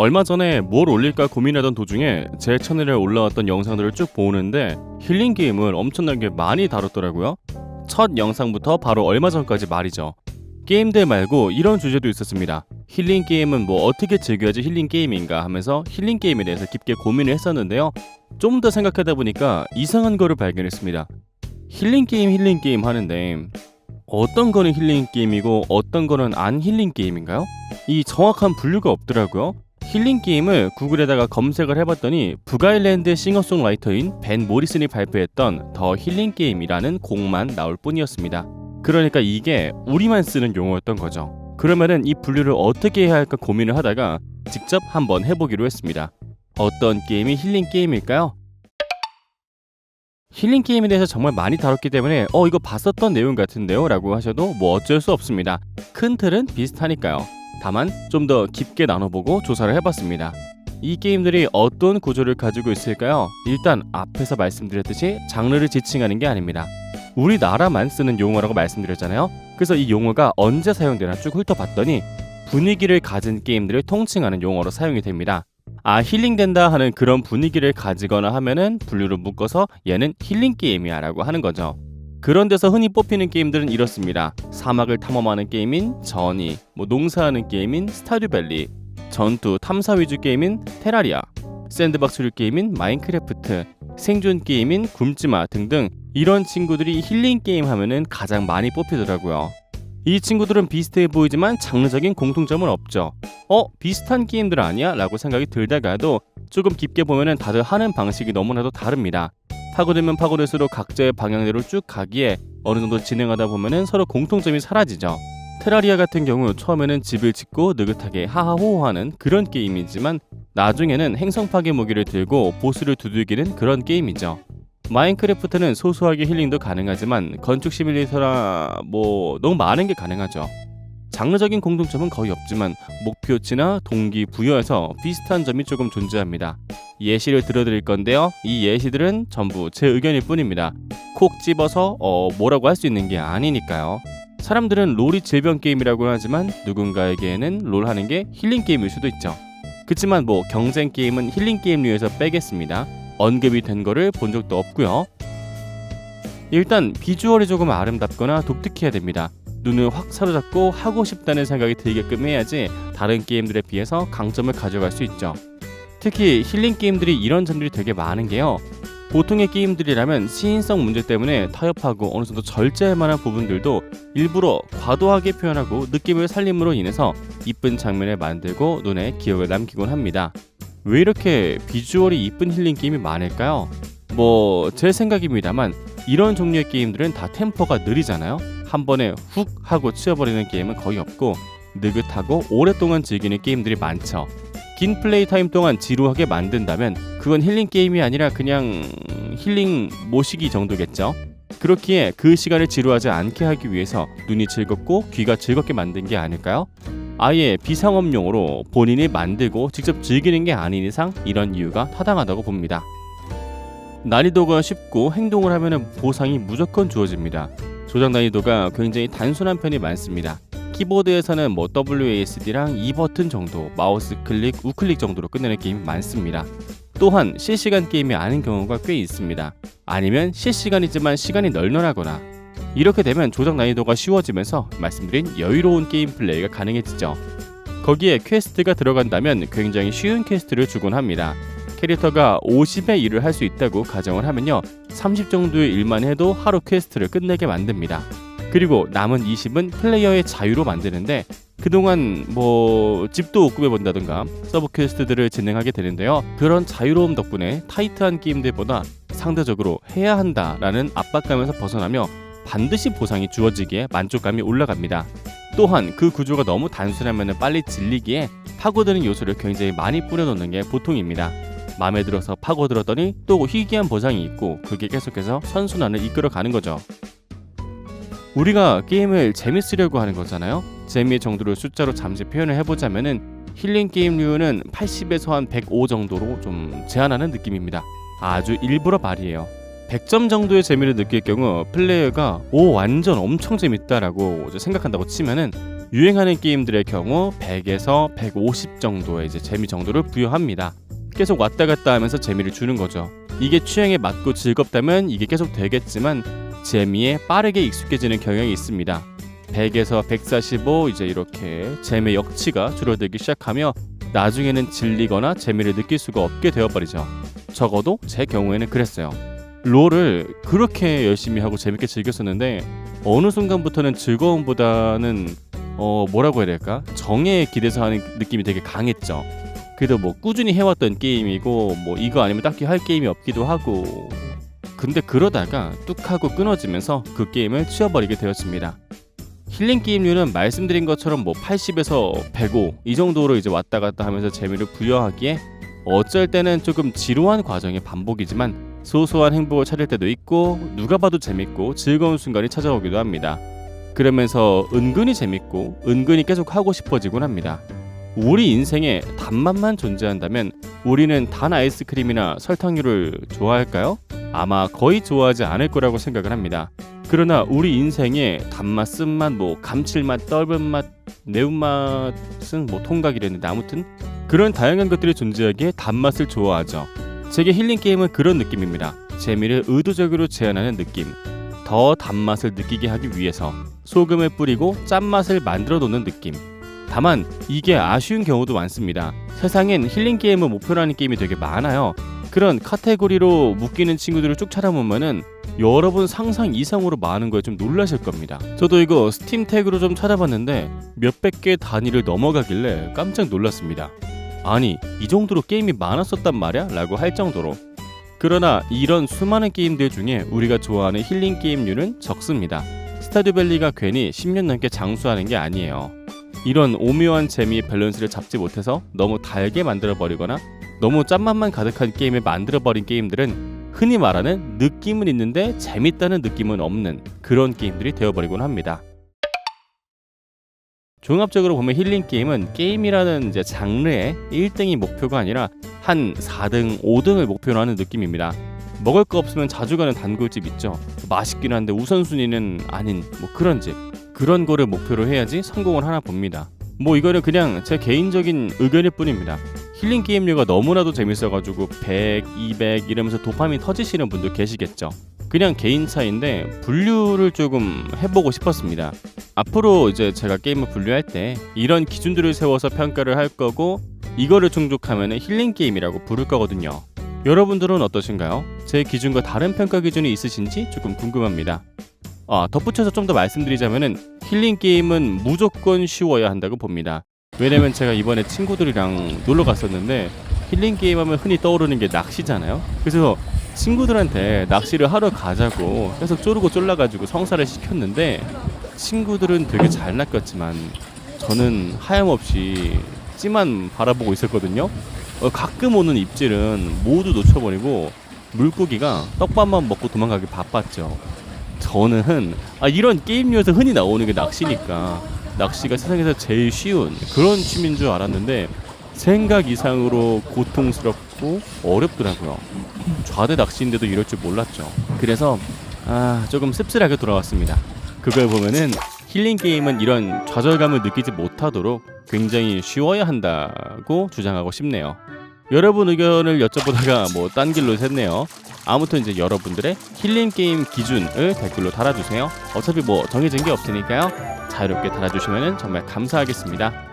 얼마 전에 뭘 올릴까 고민하던 도중에 제 채널에 올라왔던 영상들을 쭉 보는데 힐링 게임을 엄청나게 많이 다뤘더라고요. 첫 영상부터 바로 얼마 전까지 말이죠. 게임들 말고 이런 주제도 있었습니다. 힐링 게임은 뭐 어떻게 즐겨야지 힐링 게임인가 하면서 힐링 게임에 대해서 깊게 고민을 했었는데요. 좀 더 생각하다 보니까 이상한 거를 발견했습니다. 힐링 게임 힐링 게임 하는데 어떤 거는 힐링 게임이고 어떤 거는 안 힐링 게임인가요? 이 정확한 분류가 없더라고요. 힐링 게임을 구글에다가 검색을 해봤더니 북아일랜드 싱어송라이터인 벤 모리슨이 발표했던 더 힐링 게임이라는 곡만 나올 뿐이었습니다. 그러니까 이게 우리만 쓰는 용어였던 거죠. 그러면은 이 분류를 어떻게 해야 할까 고민을 하다가 직접 한번 해보기로 했습니다. 어떤 게임이 힐링 게임일까요? 힐링 게임에 대해서 정말 많이 다뤘기 때문에 어 이거 봤었던 내용 같은데요 라고 하셔도 뭐 어쩔 수 없습니다. 큰 틀은 비슷하니까요. 다만 좀 더 깊게 나눠보고 조사를 해봤습니다. 이 게임들이 어떤 구조를 가지고 있을까요? 일단 앞에서 말씀드렸듯이 장르를 지칭하는 게 아닙니다. 우리나라만 쓰는 용어라고 말씀드렸잖아요. 그래서 이 용어가 언제 사용되나 쭉 훑어봤더니 분위기를 가진 게임들을 통칭하는 용어로 사용이 됩니다. 아 힐링된다 하는 그런 분위기를 가지거나 하면은 분류를 묶어서 얘는 힐링 게임이야라고 하는 거죠. 그런 데서 흔히 뽑히는 게임들은 이렇습니다. 사막을 탐험하는 게임인 저니, 뭐 농사하는 게임인 스타듀밸리, 전투 탐사 위주 게임인 테라리아, 샌드박스류 게임인 마인크래프트, 생존 게임인 굶지마 등등 이런 친구들이 힐링 게임 하면은 가장 많이 뽑히더라고요. 이 친구들은 비슷해 보이지만 장르적인 공통점은 없죠. 어 비슷한 게임들 아니야? 라고 생각이 들다가도 조금 깊게 보면은 다들 하는 방식이 너무나도 다릅니다. 파고들면 파고들수록 각자의 방향대로 쭉 가기에 어느 정도 진행하다 보면은 서로 공통점이 사라지죠. 테라리아 같은 경우 처음에는 집을 짓고 느긋하게 하하호호하는 그런 게임이지만 나중에는 행성 파괴 무기를 들고 보스를 두들기는 그런 게임이죠. 마인크래프트는 소소하게 힐링도 가능하지만 건축 시뮬레이터라 뭐 너무 많은 게 가능하죠. 장르적인 공통점은 거의 없지만 목표치나 동기 부여에서 비슷한 점이 조금 존재합니다. 예시를 들어드릴 건데요. 이 예시들은 전부 제 의견일 뿐입니다. 콕 집어서 어, 뭐라고 할 수 있는 게 아니니까요. 사람들은 롤이 질병 게임이라고 하지만 누군가에게는 롤 하는 게 힐링 게임일 수도 있죠. 그치만 뭐 경쟁 게임은 힐링 게임류에서 빼겠습니다. 언급이 된 거를 본 적도 없고요. 일단 비주얼이 조금 아름답거나 독특해야 됩니다. 눈을 확 사로잡고 하고 싶다는 생각이 들게끔 해야지 다른 게임들에 비해서 강점을 가져갈 수 있죠. 특히 힐링 게임들이 이런 점들이 되게 많은 게요. 보통의 게임들이라면 시인성 문제 때문에 타협하고 어느 정도 절제할 만한 부분들도 일부러 과도하게 표현하고 느낌을 살림으로 인해서 이쁜 장면을 만들고 눈에 기억을 남기곤 합니다. 왜 이렇게 비주얼이 이쁜 힐링 게임이 많을까요? 뭐 제 생각입니다만 이런 종류의 게임들은 다 템포가 느리잖아요. 한 번에 훅 하고 치워버리는 게임은 거의 없고 느긋하고 오랫동안 즐기는 게임들이 많죠. 긴 플레이 타임 동안 지루하게 만든다면 그건 힐링 게임이 아니라 그냥 힐링 모시기 정도겠죠. 그렇기에 그 시간을 지루하지 않게 하기 위해서 눈이 즐겁고 귀가 즐겁게 만든 게 아닐까요? 아예 비상업용으로 본인이 만들고 직접 즐기는 게 아닌 이상 이런 이유가 타당하다고 봅니다. 난이도가 쉽고 행동을 하면 보상이 무조건 주어집니다. 조작 난이도가 굉장히 단순한 편이 많습니다. 키보드에서는 뭐 WASD랑 E 버튼 정도, 마우스 클릭, 우클릭 정도로 끝내는 게임이 많습니다. 또한 실시간 게임이 아닌 경우가 꽤 있습니다. 아니면 실시간이지만 시간이 널널하거나 이렇게 되면 조작 난이도가 쉬워지면서 말씀드린 여유로운 게임 플레이가 가능해지죠. 거기에 퀘스트가 들어간다면 굉장히 쉬운 퀘스트를 주곤 합니다. 캐릭터가 50의 일을 할 수 있다고 가정을 하면요. 30 정도의 일만 해도 하루 퀘스트를 끝내게 만듭니다. 그리고 남은 20은 플레이어의 자유로 만드는데 그동안 뭐 집도 못 구해본다든가 서브 퀘스트들을 진행하게 되는데요. 그런 자유로움 덕분에 타이트한 게임들보다 상대적으로 해야 한다라는 압박감에서 벗어나며 반드시 보상이 주어지기에 만족감이 올라갑니다. 또한 그 구조가 너무 단순하면 빨리 질리기에 파고드는 요소를 굉장히 많이 뿌려놓는 게 보통입니다. 마음에 들어서 파고들었더니 또 희귀한 보상이 있고 그게 계속해서 선순환을 이끌어가는 거죠. 우리가 게임을 재밌으려고 하는 거잖아요. 재미의 정도를 숫자로 잠시 표현을 해보자면은 힐링 게임류는 80에서 한 105 정도로 좀 제한하는 느낌입니다. 아주 일부러 말이에요. 100점 정도의 재미를 느낄 경우 플레이어가 오 완전 엄청 재밌다라고 생각한다고 치면은 유행하는 게임들의 경우 100에서 150 정도의 이제 재미 정도를 부여합니다. 계속 왔다 갔다 하면서 재미를 주는 거죠. 이게 취향에 맞고 즐겁다면 이게 계속 되겠지만 재미에 빠르게 익숙해지는 경향이 있습니다. 100에서 145 이제 이렇게 재미 역치가 줄어들기 시작하며 나중에는 질리거나 재미를 느낄 수가 없게 되어버리죠. 적어도 제 경우에는 그랬어요. 롤을 그렇게 열심히 하고 재밌게 즐겼었는데 어느 순간부터는 즐거움보다는 어 뭐라고 해야 될까 정에 기대서 하는 느낌이 되게 강했죠. 그래도 뭐 꾸준히 해왔던 게임이고 뭐 이거 아니면 딱히 할 게임이 없기도 하고 근데 그러다가 뚝 하고 끊어지면서 그 게임을 치워버리게 되었습니다. 힐링 게임류는 말씀드린 것처럼 뭐 80에서 105 이 정도로 이제 왔다 갔다 하면서 재미를 부여하기에 어쩔 때는 조금 지루한 과정의 반복이지만 소소한 행복을 찾을 때도 있고 누가 봐도 재밌고 즐거운 순간이 찾아오기도 합니다. 그러면서 은근히 재밌고 은근히 계속 하고 싶어지곤 합니다. 우리 인생에 단맛만 존재한다면 우리는 단 아이스크림이나 설탕류를 좋아할까요? 아마 거의 좋아하지 않을 거라고 생각을 합니다. 그러나 우리 인생에 단맛, 쓴맛, 뭐 감칠맛, 떫은 맛, 매운맛은 뭐 통각이랬는데 아무튼 그런 다양한 것들이 존재하기에 단맛을 좋아하죠. 제게 힐링 게임은 그런 느낌입니다. 재미를 의도적으로 제한하는 느낌. 더 단맛을 느끼게 하기 위해서 소금을 뿌리고 짠맛을 만들어 놓는 느낌. 다만 이게 아쉬운 경우도 많습니다. 세상엔 힐링 게임을 목표로 하는 게임이 되게 많아요. 그런 카테고리로 묶이는 친구들을 쭉 찾아보면은 여러분 상상 이상으로 많은 거에 좀 놀라실 겁니다. 저도 이거 스팀 태그로 좀 찾아봤는데 몇백 개 단위를 넘어가길래 깜짝 놀랐습니다. 아니 이 정도로 게임이 많았었단 말이야? 라고 할 정도로 그러나 이런 수많은 게임들 중에 우리가 좋아하는 힐링 게임류는 적습니다. 스타듀밸리가 괜히 10년 넘게 장수하는 게 아니에요. 이런 오묘한 재미의 밸런스를 잡지 못해서 너무 달게 만들어 버리거나 너무 짠맛만 가득한 게임을 만들어 버린 게임들은 흔히 말하는 느낌은 있는데 재밌다는 느낌은 없는 그런 게임들이 되어버리곤 합니다. 종합적으로 보면 힐링 게임은 게임이라는 이제 장르의 1등이 목표가 아니라 한 4등, 5등을 목표로 하는 느낌입니다. 먹을 거 없으면 자주 가는 단골집 있죠. 맛있긴 한데 우선순위는 아닌 뭐 그런 집. 그런 거를 목표로 해야지 성공을 하나 봅니다. 뭐 이거는 그냥 제 개인적인 의견일 뿐입니다. 힐링 게임류가 너무나도 재밌어가지고 100, 200 이러면서 도파민 터지시는 분도 계시겠죠. 그냥 개인 차인데 분류를 조금 해보고 싶었습니다. 앞으로 이제 제가 게임을 분류할 때 이런 기준들을 세워서 평가를 할 거고 이거를 충족하면 힐링 게임이라고 부를 거거든요. 여러분들은 어떠신가요? 제 기준과 다른 평가 기준이 있으신지 조금 궁금합니다. 아, 덧붙여서 좀 더 말씀드리자면은 힐링 게임은 무조건 쉬워야 한다고 봅니다. 왜냐면 제가 이번에 친구들이랑 놀러 갔었는데 힐링 게임 하면 흔히 떠오르는 게 낚시잖아요. 그래서 친구들한테 낚시를 하러 가자고 계속 쪼르고 쫄라가지고 성사를 시켰는데 친구들은 되게 잘 낚였지만 저는 하염없이 찌만 바라보고 있었거든요. 어, 가끔 오는 입질은 모두 놓쳐버리고 물고기가 떡밥만 먹고 도망가기 바빴죠. 저는 아, 이런 게임류에서 흔히 나오는 게 낚시니까 낚시가 세상에서 제일 쉬운 그런 취미인 줄 알았는데 생각 이상으로 고통스럽고 어렵더라고요. 좌대 낚시인데도 이럴 줄 몰랐죠. 그래서 아 조금 씁쓸하게 돌아왔습니다. 그걸 보면은 힐링 게임은 이런 좌절감을 느끼지 못하도록 굉장히 쉬워야 한다고 주장하고 싶네요. 여러분 의견을 여쭤보다가 뭐 딴 길로 샜네요. 아무튼 이제 여러분들의 힐링 게임 기준을 댓글로 달아주세요. 어차피 뭐 정해진 게 없으니까요. 자유롭게 달아주시면 정말 감사하겠습니다.